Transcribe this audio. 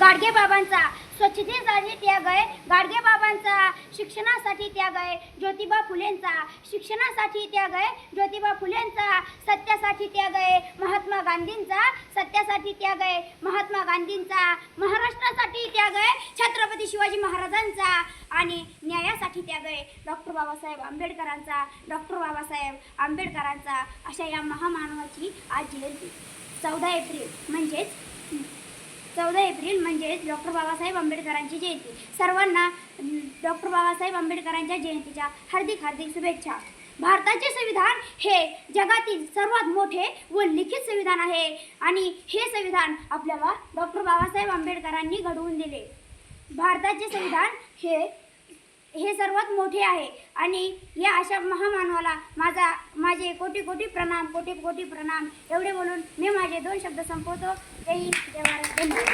गाडगे बाबांचा स्वच्छतेसाठी त्याग आहे. गाडगे बाबांचा शिक्षणासाठी त्याग आहे. ज्योतिबा फुलेंचा शिक्षणासाठी त्याग आहे. ज्योतिबा फुलेंचा सत्यासाठी त्याग आहे. महात्मा गांधींचा सत्यासाठी त्याग आहे. महात्मा गांधींचा महाराष्ट्रासाठी त्याग आहे. छत्रपती शिवाजी महाराजांचा आणि न्यायासाठी त्याग आहे. डॉक्टर बाबासाहेब आंबेडकरांचा डॉक्टर बाबासाहेब आंबेडकरांचा अशा या महामानवाची आज जयंती. चौदा एप्रिल म्हणजेच चौदा एप्रिल म्हणजेच डॉक्टर बाबासाहेब आंबेडकरांची जयंती. सर्वांना डॉक्टर बाबासाहेब आंबेडकरांच्या जयंतीच्या हार्दिक हार्दिक शुभेच्छा. भारताचे संविधान हे जगातील सर्वात मोठे व लिखित संविधान आहे आणि हे संविधान आपल्याला डॉक्टर बाबासाहेब आंबेडकरांनी घडवून दिले. भारताचे संविधान हे हे सर्वात मोठे आहे आणि या अशा महामानवाला माझा माझे कोटी कोटी प्रणाम कोटी कोटी प्रणाम. एवढे बोलून मी माझे दोन शब्द संपवतो. जय जय धन्यवाद